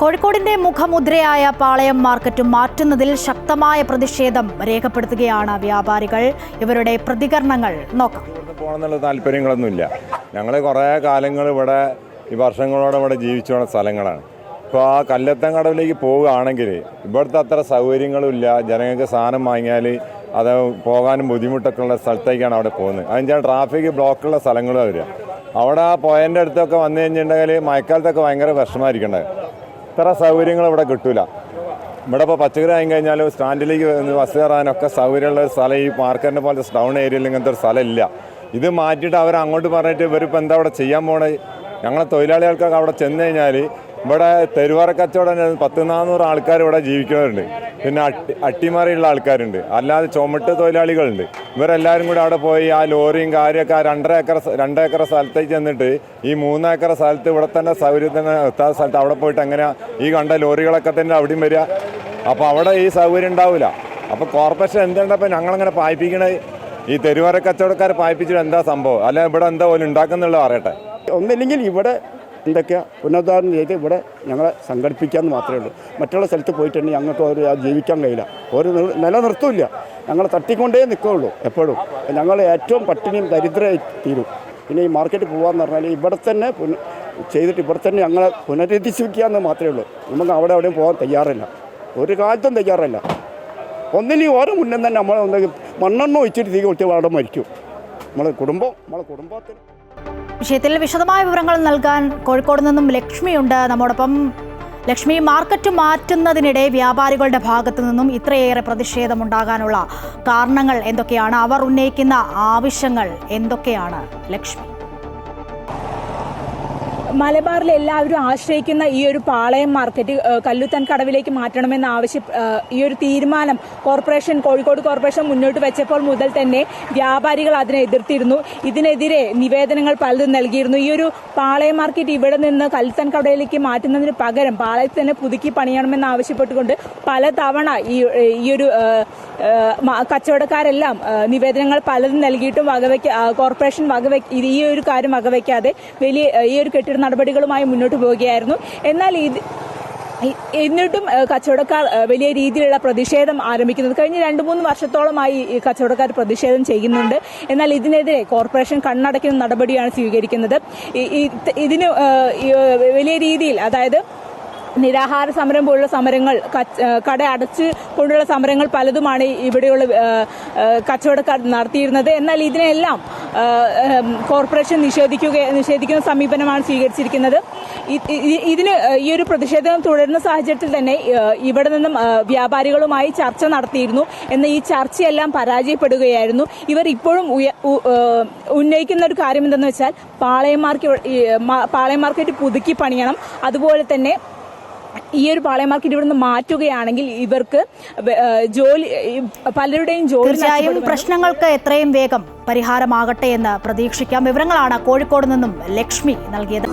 കോഴിക്കോടിന്റെ മുഖമുദ്രയായ പാളയം മാർക്കറ്റ് മാറ്റുന്നതിൽ ശക്തമായ പ്രതിഷേധം രേഖപ്പെടുത്തുകയാണ് വ്യാപാരികൾ. ഇവരുടെ പ്രതികരണങ്ങൾ നോക്കാം. താല്പര്യങ്ങളൊന്നുമില്ല. ഞങ്ങൾ കുറേ കാലങ്ങൾ ഇവിടെ ഈ വർഷങ്ങളോടെ ഇവിടെ ജീവിച്ചു വന്ന സ്ഥലങ്ങളാണ്. ഇപ്പോൾ ആ കല്ലത്തൻ കടവിലേക്ക് പോവുകയാണെങ്കിൽ ഇവിടുത്തെ അത്ര സൗകര്യങ്ങളും ഇല്ല ജനങ്ങൾക്ക് സാധനം വാങ്ങിയാൽ അത് പോകാനും ബുദ്ധിമുട്ടൊക്കെ ഉള്ള സ്ഥലത്തേക്കാണ് അവിടെ പോകുന്നത്. അതിന്റെ ട്രാഫിക് ബ്ലോക്കുള്ള സ്ഥലങ്ങളും വരിക. അവിടെ ആ പോയന്റെ അടുത്തൊക്കെ വന്നു കഴിഞ്ഞിട്ടുണ്ടെങ്കിൽ മഴക്കാലത്തൊക്കെ ഭയങ്കര വിഷമമായിരിക്കണ്ടേ ഇത്ര സൗകര്യങ്ങൾ ഇവിടെ കിട്ടൂല. ഇവിടെ ഇപ്പോൾ പച്ചക്കറി ആയി കഴിഞ്ഞാൽ സ്റ്റാൻഡിലേക്ക് ബസ് കയറാനൊക്കെ സൗകര്യമുള്ള ഒരു സ്ഥലം. ഈ മാർക്കറ്റിനെ പോലെ ടൗൺ ഏരിയയിൽ ഇങ്ങനത്തെ ഒരു സ്ഥലം ഇല്ല. ഇത് മാറ്റിയിട്ട് അവർ അങ്ങോട്ട് പറഞ്ഞിട്ട് ഇവരിപ്പോൾ എന്താ അവിടെ ചെയ്യാൻ പോണേ? ഞങ്ങളെ തൊഴിലാളികൾക്കൊക്കെ അവിടെ ചെന്ന് കഴിഞ്ഞാൽ ഇവിടെ തെരുവറ കച്ചവടം പത്ത് നാനൂറ് ആൾക്കാർ ഇവിടെ ജീവിക്കുന്നവരുണ്ട്. പിന്നെ അട്ടി അട്ടിമറിയുള്ള ആൾക്കാരുണ്ട്. അല്ലാതെ ചുമട്ട് തൊഴിലാളികളുണ്ട്. ഇവരെല്ലാവരും കൂടി അവിടെ പോയി ആ ലോറിയും കാര്യമൊക്കെ ആ രണ്ടര ഏക്കർ സ്ഥ- രണ്ട് ഏക്കർ സ്ഥലത്തേക്ക് ചെന്നിട്ട് ഈ മൂന്ന് ഏക്കർ സ്ഥലത്ത് ഇവിടെ തന്നെ സൗകര്യത്തിന് എത്താത്ത സ്ഥലത്ത് അവിടെ പോയിട്ട് എങ്ങനെയാ ഈ കണ്ട ലോറികളൊക്കെ തന്നെ അവിടെയും വരിക. അപ്പോൾ അവിടെ ഈ സൗകര്യം ഉണ്ടാവില്ല. അപ്പോൾ കോർപ്പറേഷൻ എന്തുണ്ടപ്പോൾ ഞങ്ങളങ്ങനെ പായിപ്പിക്കണേ ഈ തെരുവറ കച്ചവടക്കാരെ പായിപ്പിച്ചിട്ട് എന്താ സംഭവം? അല്ല ഇവിടെ എന്താ പോലും ഉണ്ടാക്കുന്നുള്ളത് അറിയട്ടെ. ഒന്നില്ലെങ്കിൽ ഇവിടെ എന്തൊക്കെയാ പുനരുദ്ധാരണം ചെയ്ത് ഇവിടെ ഞങ്ങളെ സംഘടിപ്പിക്കാമെന്ന് മാത്രമേ ഉള്ളൂ. മറ്റുള്ള സ്ഥലത്ത് പോയിട്ടുണ്ടെങ്കിൽ ഞങ്ങൾക്ക് ഒരു ജീവിക്കാൻ കഴിയില്ല. ഒരു നില- നിലനിർത്തില്ല. ഞങ്ങളെ തട്ടിക്കൊണ്ടേ നിൽക്കുകയുള്ളൂ എപ്പോഴും. ഞങ്ങൾ ഏറ്റവും പട്ടിണിയും ദരിദ്രമായി തീരും. പിന്നെ ഈ മാർക്കറ്റിൽ പോകാമെന്ന് പറഞ്ഞാൽ ഇവിടെ തന്നെ ചെയ്തിട്ട് ഇവിടെ തന്നെ ഞങ്ങളെ പുനരുദ്ധിപ്പിക്കാമെന്ന് മാത്രമേ ഉള്ളൂ. നമുക്ക് അവിടെ എവിടെയും പോകാൻ തയ്യാറല്ല. ഒരു കാലത്തും തയ്യാറല്ല. ഒന്നിനും ഓരോ മുന്നേ തന്നെ നമ്മളെ ഒന്ന് മണ്ണെണ്ണ ഒഴിച്ചിട്ട് തീ കൊട്ടി അവിടെ മരിക്കും. നമ്മളെ കുടുംബം നമ്മളെ കുടുംബത്തിന് വിഷയത്തിൽ വിശദമായ വിവരങ്ങൾ നൽകാൻ കോഴിക്കോട് നിന്നും ലക്ഷ്മിയുണ്ട്. നമ്മോടൊപ്പം ലക്ഷ്മി മാർക്കറ്റ് മാറ്റുന്നതിനിടെ വ്യാപാരികളുടെ ഭാഗത്തു നിന്നും ഇത്രയേറെ പ്രതിഷേധമുണ്ടാകാനുള്ള കാരണങ്ങൾ എന്തൊക്കെയാണ്? അവർ ഉന്നയിക്കുന്ന ആവശ്യങ്ങൾ എന്തൊക്കെയാണ്? ലക്ഷ്മി. മലബാറിൽ എല്ലാവരും ആശ്രയിക്കുന്ന ഈ ഒരു പാളയം മാർക്കറ്റ് കല്ലുത്തൻ കടവിലേക്ക് മാറ്റണമെന്ന ആവശ്യം ഈ ഒരു തീരുമാനം കോർപ്പറേഷൻ കോഴിക്കോട് കോർപ്പറേഷൻ മുന്നോട്ട് വെച്ചപ്പോൾ മുതൽ തന്നെ വ്യാപാരികൾ അതിനെ എതിർത്തിരുന്നു. ഇതിനെതിരെ നിവേദനങ്ങൾ പലതും നൽകിയിരുന്നു. ഈ ഒരു പാളയം മാർക്കറ്റ് ഇവിടെ നിന്ന് കല്ലുത്തൻ കടയിലേക്ക് മാറ്റുന്നതിന് പകരം പാളയത്തിൽ തന്നെ പുതുക്കി പണിയണമെന്ന് ആവശ്യപ്പെട്ടുകൊണ്ട് പലതവണ ഈ ഈ ഒരു കച്ചവടക്കാരെല്ലാം നിവേദനങ്ങൾ പലതും നൽകിയിട്ടും വകവയ്ക്ക കോർപ്പറേഷൻ വകവെ ഈ ഒരു കാര്യം വകവയ്ക്കാതെ വലിയ ഈ ഒരു കെട്ടിട നടപടികളുമായി മുന്നോട്ട് പോവുകയായിരുന്നു. എന്നാൽ ഇത് എന്നിട്ടും കച്ചവടക്കാർ വലിയ രീതിയിലുള്ള പ്രതിഷേധം ആരംഭിക്കുന്നത്. കഴിഞ്ഞ രണ്ട് മൂന്ന് വർഷത്തോളമായി ഈ കച്ചവടക്കാർ പ്രതിഷേധം ചെയ്യുന്നുണ്ട്. എന്നാൽ ഇതിനെതിരെ കോർപ്പറേഷൻ കണ്ണടയ്ക്കുന്ന നടപടിയാണ് സ്വീകരിക്കുന്നത്. ഇതിന് വലിയ രീതിയിൽ അതായത് നിരാഹാര സമരം പോലുള്ള സമരങ്ങൾ കട അടച്ച് കൊണ്ടുള്ള സമരങ്ങൾ പലതുമാണ് ഇവിടെയുള്ള കച്ചവടക്കാർ നടത്തിയിരുന്നത്. എന്നാൽ ഇതിനെല്ലാം കോർപ്പറേഷൻ നിഷേധിക്കുക നിഷേധിക്കുന്ന സമീപനമാണ് സ്വീകരിച്ചിരിക്കുന്നത്. ഇതിന് ഈ ഒരു പ്രതിഷേധം തുടരുന്ന സാഹചര്യത്തിൽ തന്നെ ഇവിടെ നിന്നും വ്യാപാരികളുമായി ചർച്ച നടത്തിയിരുന്നു എന്ന ഈ ചർച്ചയെല്ലാം പരാജയപ്പെടുകയായിരുന്നു. ഇവർ ഇപ്പോഴും ഉന്നയിക്കുന്ന ഒരു കാര്യം എന്തെന്ന് വെച്ചാൽ പാളയം മാർക്കറ്റ് പാളയം മാർക്കറ്റ് പുതുക്കി പണിയണം. അതുപോലെ തന്നെ ഈ ഒരു പാളയം മാർക്കറ്റ് ഇവിടുന്ന് മാറ്റുകയാണെങ്കിൽ ഇവർക്ക് ജോലി പലരുടെയും ജോലി തീർച്ചയായും പ്രശ്നങ്ങൾക്ക് എത്രയും വേഗം പരിഹാരമാകട്ടെ എന്ന് പ്രതീക്ഷിക്കാം. വിവരങ്ങളാണ് കോഴിക്കോട് നിന്നും ലക്ഷ്മി നൽകിയത്.